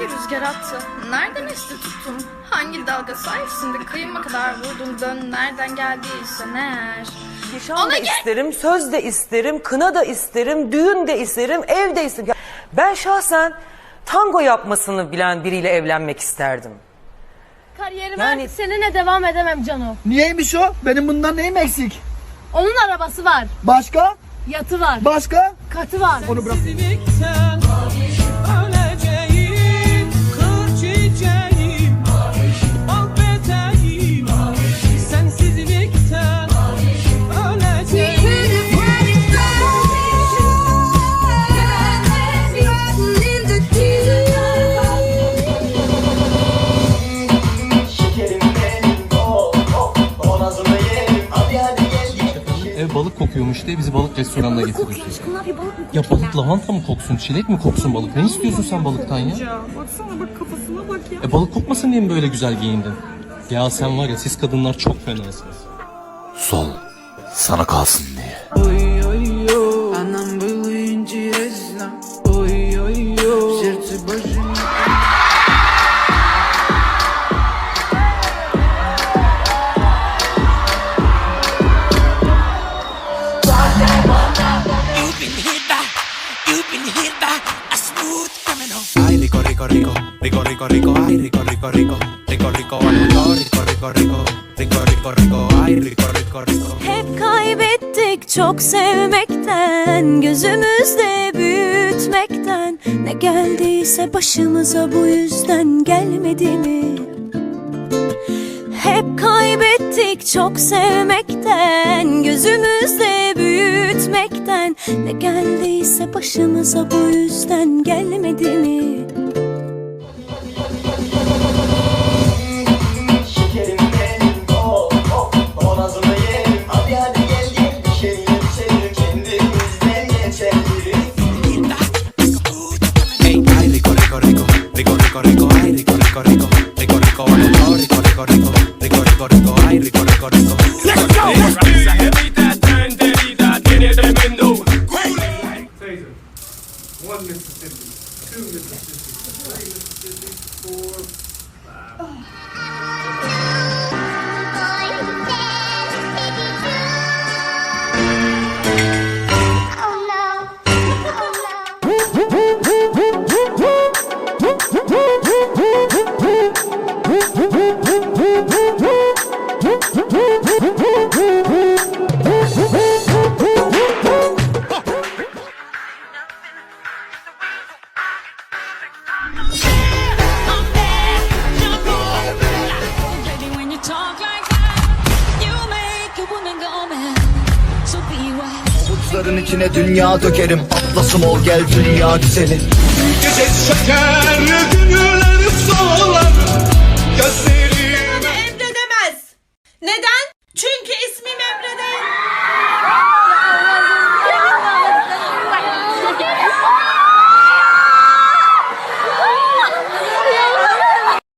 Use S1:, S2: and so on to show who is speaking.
S1: hangi rüzgar attı? Nereden esti tuttun? Hangi dalga sayesinde kıyıma kadar vurdun dön nereden geldiyse eğer.
S2: Nişan da
S1: Ona gel-
S2: isterim, söz de isterim, kına da isterim, düğün de isterim, ev de isterim. Ben şahsen tango yapmasını bilen biriyle evlenmek isterdim.
S3: Kariyerime
S2: Yani-
S3: artık seninle devam edemem Cano.
S4: Niyeymiş o? Benim bundan neyim eksik?
S3: Onun arabası var,
S4: Başka?
S3: yatı var,
S4: Başka?
S3: katı var.
S4: Onu bırak.
S5: Sensizlikten
S6: Ev balık kokuyormuş diye bizi balık restoranına getirdi. Ya balık lavanta mı koksun, çilek mi koksun balık? Ne istiyorsun sen balıktan ya?
S5: Baksana bak kafasına bak ya
S6: E balık kokmasın diye mi böyle güzel giyindin? Ya sen var ya siz kadınlar çok fenasınız.
S7: Sol sana kalsın diye.
S8: Ой,
S9: rico, rico, ay, rico, rico, rico, rico, rico, rico, rico, rico, rico, rico, rico, rico, ay, rico, rico, rico.
S10: Hep kaybettik çok sevmekten Gözümüzde büyütmekten Ne geldiyse başımıza bu yüzden gelmedi mi? Hep kaybettik çok sevmekten Gözümüzde büyütmekten Ne geldiyse başımıza bu yüzden gelmedi mi?
S5: One Mississippi, two Mississippi, three Mississippi, four, five
S4: Buzların içine dünya dökerim. Atlasım ol gel dünya güzeli
S5: Gece şeker, günler solar Gözlerim